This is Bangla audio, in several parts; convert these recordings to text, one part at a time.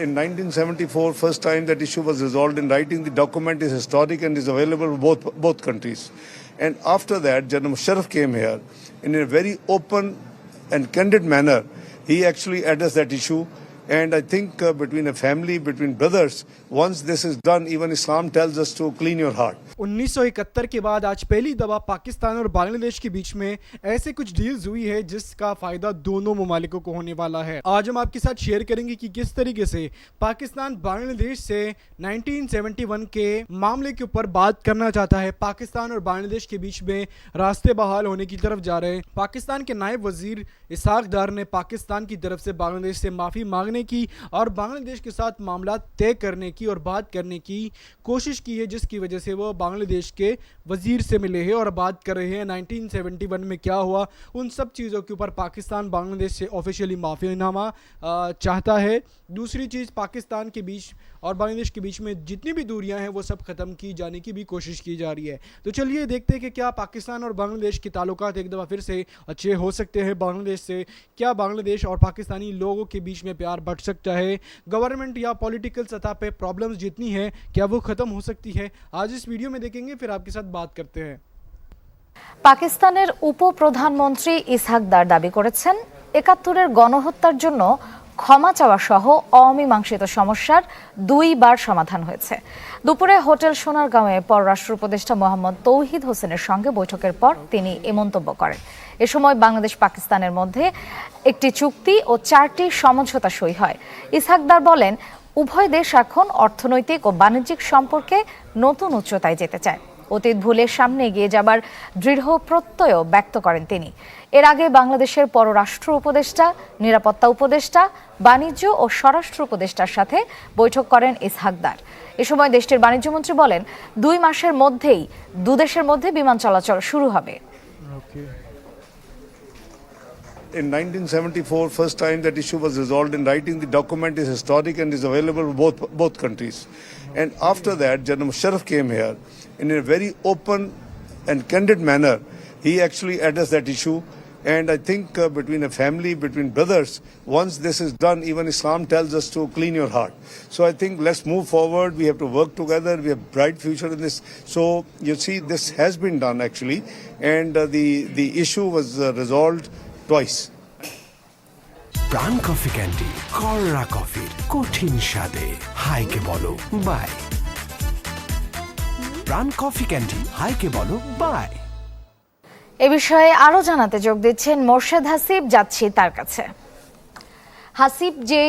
in 1974, first time that issue was resolved in writing. The document is historic and is available for both both countries. And after that, General Musharraf came here in a very open and candid manner. He actually addressed that issue. And I think uh, between a family, between brothers, once this is done, even Islam tells us to clean your heart. 1971 के बाद आज पहली दफ़ा पाकिस्तान और बांग्लादेश के बीच में ऐसे कुछ डील्स हुई है जिसका फ़ायदा दोनों ममालिकों को होने वाला है। आज हम आपके साथ शेयर करेंगे कि किस तरीके से पाकिस्तान बांग्लादेश से 1971 के मामले के ऊपर बात करना चाहता है। पाकिस्तान और बांग्लादेश के बीच में रास्ते बहाल होने की तरफ़ जा रहे हैं। पाकिस्तान के नायब वज़ीर इसाक डार ने पाकिस्तान की तरफ़ से बांग्लादेश से माफ़ी मांगने की और बांग्लादेश के साथ मामला तय करने की और बात करने की कोशिश की है, जिसकी वजह से वो बांग्लादेश के वज़ीर से मिले हैं और बात कर रहे हैं। 1971 में क्या हुआ? उन सब चीज़ों के ऊपर पाकिस्तान बांग्लादेश से ऑफिशियली माफ़ीनामा चाहता है। दूसरी चीज़, पाकिस्तान के बीच और बांग्लादेश के बीच में जितनी भी दूरियाँ हैं, वो सब ख़त्म की जाने की भी कोशिश की जा रही है। तो चलिए देखते हैं कि क्या पाकिस्तान और बांग्लादेश के ताल्लुकात एक दफ़ा फिर से अच्छे हो सकते हैं बांग्लादेश से। क्या बांग्लादेश और पाकिस्तानी लोगों के बीच में प्यार बढ़ सकता है गवर्नमेंट या पॉलिटिकल सतह पे प्रॉब्लम्स जितनी हैं क्या वो ख़त्म हो सकती है आज इस वीडियो में देखेंगे फिर आपके साथ बात करते हैं পাকিস্তানের উপপ্রধানমন্ত্রী ইসহাকদার দাবি করেছেন একাত্তরের গণহত্যার জন্য ক্ষমা চাওয়া সহ অমীমাংসিত সমস্যার দুইবার সমাধান হয়েছে দুপুরে হোটেল সোনারগাঁওয়ে পররাষ্ট্র উপদেষ্টা মোহাম্মদ তৌহিদ হোসেনের সঙ্গে বৈঠকের পর তিনি এ মন্তব্য করেন। এ সময় বাংলাদেশ পাকিস্তানের মধ্যে একটি চুক্তি ও চারটি সমঝোতা সই হয়। ইসহাকদার বলেন, উভয় দেশ এখন অর্থনৈতিক ও বাণিজ্যিক সম্পর্কে নতুন উচ্চতায় যেতে চায়। অতীত ভুলে সামনে এগিয়ে যাবার দৃঢ় প্রত্যয় ব্যক্ত করেন তিনি। এর আগে বাংলাদেশের পররাষ্ট্র উপদেষ্টা, নিরাপত্তা উপদেষ্টা, বাণিজ্য ও স্বরাষ্ট্র উপদেষ্টার সাথে বৈঠক করেন ইসহাকদার এ সময় দেশটির বাণিজ্যমন্ত্রী বলেন দুই মাসের মধ্যেই দুদেশের মধ্যে বিমান চলাচল শুরু হবে In 1974, first time that issue was resolved in writing. The document is historic and is available for both both countries. And after that, General Musharraf came here in a very open and candid manner. He actually addressed that issue. And I think uh, between a family, between brothers, once this is done, even Islam tells us to clean your heart. So I think let's move forward. We have to work together. We have bright future in this. So you see, this has been done actually, and uh, the the issue was uh, resolved twice. Pran coffee candy কররা কফির কঠিন স্বাদে হাইকে বলো বাই প্রাণ কফি ক্যান্ডি হাইকে বলো বাই এ বিষয়ে আরও জানাতে যোগ দিচ্ছেন মোর্শেদ হাসিব যাচ্ছি তার কাছে। হাসিব যে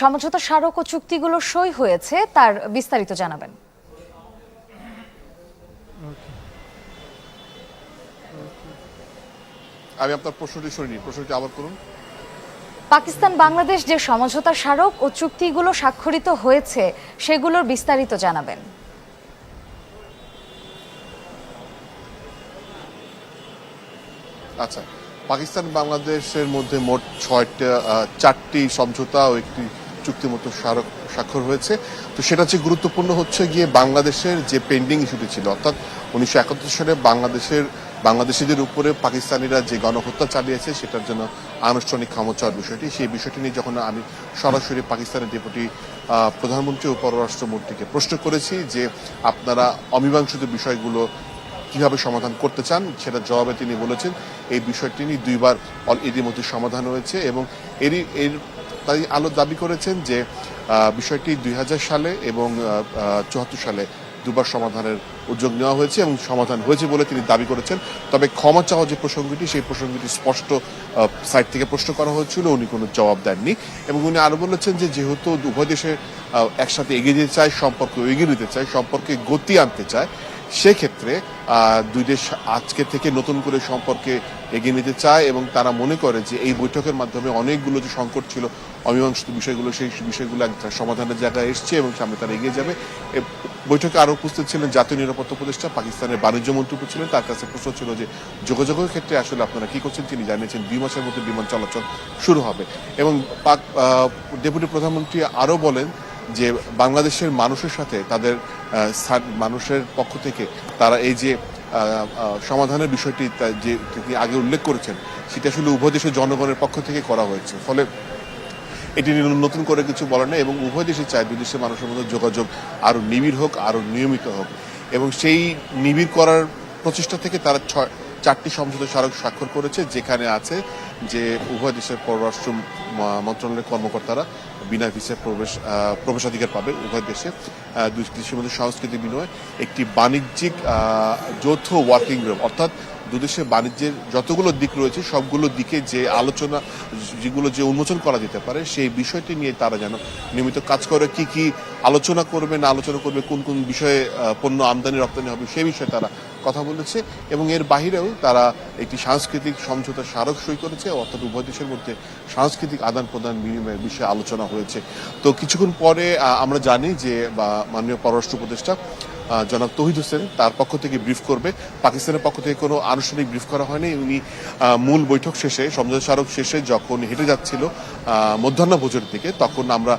সমঝোতা স্মারক ও চুক্তিগুলো সই হয়েছে তার বিস্তারিত জানাবেন। আমি আপনার প্রশ্নটি শুনিনি। প্রশ্নটি আবার করুন। পাকিস্তান বাংলাদেশ যে সমঝোতা স্মারক ও চুক্তিগুলো স্বাক্ষরিত হয়েছে সেগুলোর বিস্তারিত জানাবেন। আচ্ছা পাকিস্তান বাংলাদেশের মধ্যে মোট ছয়টা চারটি সমঝোতা ও একটি চুক্তিমতো স্মারক স্বাক্ষর হয়েছে। তো সেটা হচ্ছে গুরুত্বপূর্ণ হচ্ছে গিয়ে বাংলাদেশের যে পেন্ডিং ইস্যুটি ছিল, অর্থাৎ উনিশশো একাত্তর সালে বাংলাদেশের, বাংলাদেশিদের উপরে পাকিস্তানিরা যে গণহত্যা চালিয়েছে, সেটার জন্য আনুষ্ঠানিক ক্ষমা চাওয়ার বিষয়টি, সেই বিষয়টি নিয়ে যখন আমি সরাসরি পাকিস্তানের ডেপুটি প্রধানমন্ত্রী ও পররাষ্ট্রমন্ত্রীকে প্রশ্ন করেছি যে আপনারা অমীমাংসিত বিষয়গুলো কীভাবে সমাধান করতে চান সেটা জবাবে তিনি বলেছেন, এই বিষয়টি নিয়ে দুইবার ইতিমধ্যে সমাধান হয়েছে এবং এরই এর তাই আলো দাবি করেছেন যে বিষয়টি দুই হাজার সালে এবং চুয়াত্তর সালে দুবার সমাধানের উদ্যোগ নেওয়া হয়েছে এবং সমাধান হয়েছে বলে তিনি দাবি করেছেন। তবে ক্ষমা চাওয়া যে প্রসঙ্গটি, সেই প্রসঙ্গটি স্পষ্ট সাইড থেকে প্রশ্ন করা হয়েছিল, উনি কোনো জবাব দেননি এবং উনি আরও বলেছেন যে, যেহেতু উভয় দেশে একসাথে এগিয়ে যেতে চায়, সম্পর্ক এগিয়ে নিতে চায়, সম্পর্কে গতি আনতে চায় সেক্ষেত্রে দুই দেশ আজকে থেকে নতুন করে সম্পর্কে এগিয়ে নিতে চায় এবং তারা মনে করে যে এই বৈঠকের মাধ্যমে অনেকগুলো যে সংকট ছিল, অমীমাংসিত বিষয়গুলো, সেই বিষয়গুলো একটা সমাধানের জায়গায় এসছে এবং সামনে তারা এগিয়ে যাবে। বৈঠকে আরও উপস্থিত ছিলেন জাতীয় নিরাপত্তা উপদেষ্টা, পাকিস্তানের বাণিজ্য মন্ত্রী ছিলেন। তার কাছে প্রশ্ন ছিল যে যোগাযোগের ক্ষেত্রে আসলে আপনারা কি করছেন? তিনি জানিয়েছেন, দুই মাসের মধ্যে বিমান চলাচল শুরু হবে। এবং পাক ডেপুটি প্রধানমন্ত্রী আরও বলেন যে বাংলাদেশের মানুষের সাথে তাদের মানুষের পক্ষ থেকে তারা এই যে সমাধানের বিষয়টি যে তিনি আগে উল্লেখ করেছেন, সেটা আসলে উভয় দেশের জনগণের পক্ষ থেকে করা হয়েছে। ফলে এটি নিয়ে নতুন করে কিছু বলে না এবং উভয় দেশই চায় দুই দেশের মানুষের মধ্যে যোগাযোগ আরও নিবিড় হোক, আরও নিয়মিত হোক। এবং সেই নিবিড় করার প্রচেষ্টা থেকে তারা ছয়, চারটি সমঝোতা স্মারক স্বাক্ষর করেছে, যেখানে আছে যে উভয় দেশের পররাষ্ট্র মন্ত্রণালয়ের কর্মকর্তারা বিনা ভিসায় প্রবেশ প্রবেশাধিকার পাবে উভয় দেশে। দুই দেশের মধ্যে সংস্কৃতি বিনিময় একটি বাণিজ্যিক যৌথ ওয়ার্কিং গ্রুপ অর্থাৎ দুদেশের বাণিজ্যের যতগুলো দিক রয়েছে, সবগুলো দিকে যে আলোচনা, যেগুলো যে উন্মোচন করা যেতে পারে, সেই বিষয়টি নিয়ে তারা যেন নিয়মিত কাজ করে, কি কি আলোচনা করবে, না আলোচনা করবে, কোন কোন বিষয়ে পণ্য আমদানি, রপ্তানি হবে, সেই বিষয়ে তারা কথা বলেছে এবং এর বাহিরেও তারা একটি সাংস্কৃতিক সমঝোতা স্মারক সই করেছে, অর্থাৎ উভয় দেশের মধ্যে সাংস্কৃতিক আদান প্রদান বিনিময়ের বিষয়ে আলোচনা হয়েছে। তো কিছুক্ষণ পরে আমরা জানি যে, বা মাননীয় পররাষ্ট্র উপদেষ্টা জনাব তহিদ হোসেন তার পক্ষ থেকে ব্রিফ করবে। পাকিস্তানের পক্ষ থেকে কোনো আনুষ্ঠানিক ব্রিফ করা হয়নি। উনি মূল বৈঠক শেষে, সমঝোতা স্মারক শেষে যখন হেঁটে যাচ্ছিল মধ্যাহ্নভোজের দিকে, তখন আমরা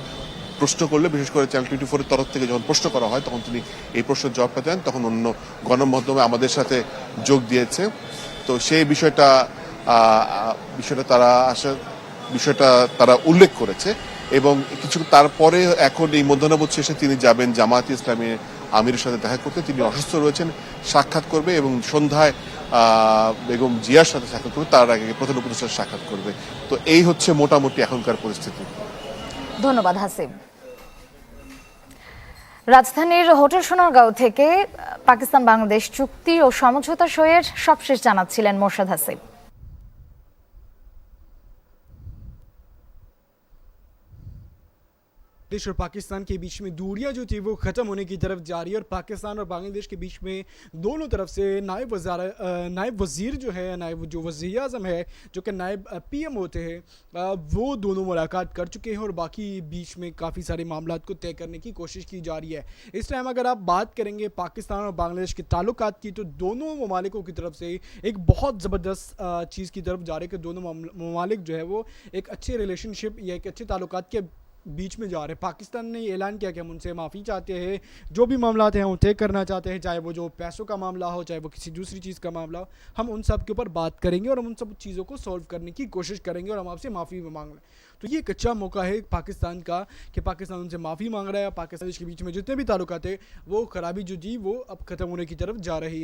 প্রশ্ন করলে, বিশেষ করে চ্যানেল টোয়েন্টি ফোরের তরফ থেকে যখন প্রশ্ন করা হয়, তখন তিনি এই প্রশ্নের জবাব পেতেন তখন অন্য গণমাধ্যমে আমাদের সাথে যোগ দিয়েছে। তো সেই বিষয়টা বিষয়টা তারা আসা বিষয়টা তারা উল্লেখ করেছে। এবং কিছু তারপরে এখন এই মধ্যাহ্নভোজ শেষে তিনি যাবেন জামায়াত ইসলামী আমিরের সাথে দেখা করতে তিনি অসুস্থ রয়েছেন, সাক্ষাৎ করবে এবং সন্ধ্যায় বেগম জিয়ার সাথে সাক্ষাৎ করবে, তার আগে প্রধান উপদেষ্টার সাক্ষাৎ করবে। তো এই হচ্ছে মোটামুটি এখনকার পরিস্থিতি। ধন্যবাদ হাসিব রাজধানীর হোটেল সোনারগাঁও থেকে পাকিস্তান বাংলাদেশ চুক্তি ও সমঝোতা সইয়ের সবশেষ জানাচ্ছিলেন মোর্শেদ হাসিব बांग्लादेश और पाकिस्तान के बीच में दूरियाँ जो थी वो ख़त्म होने की तरफ़ जा रही है और पाकिस्तान और बांग्लादेश के बीच में दोनों तरफ़ से नायब वज़ार नायब वज़ीर जो है, नायब जो वज़ी अजम है, जो कि नायब पीएम होते हैं वो दोनों मुलाकात कर चुके हैं और बाकी बीच में काफ़ी सारे मामला को तय करने की कोशिश की जा रही है। इस टाइम अगर आप बात करेंगे पाकिस्तान और बांग्लादेश के ताल्लुकात की तो दोनों ममालिकों की तरफ़ से एक बहुत ज़बरदस्त चीज़ की तरफ़ जा रही है कि दोनों ममालिक जो है वो एक अच्छे रिलेशनशिप या एक अच्छे ताल्लुकात के बीच में जा रहे हैं। पाकिस्तान ने ऐलान किया कि हम उनसे माफ़ी चाहते हैं। जो भी मामला हैं वो तय करना चाहते हैं, चाहे वो जो पैसों का मामला हो, चाहे वो किसी दूसरी चीज़ का मामला हो। हम उन सब के ऊपर बात करेंगे और हम उन सब चीज़ों को सॉल्व करने की कोशिश करेंगे और हम आपसे माफ़ी भी मांग रहे हैं। तो ये एक अच्छा मौका है पाकिस्तान का कि पाकिस्तान उनसे माफ़ी मांग रहा है पाकिस्तान के बीच में जितने भी ताल्लुकात है, वो खराबी जो थी वो अब ख़त्म होने की तरफ़ जा रही है।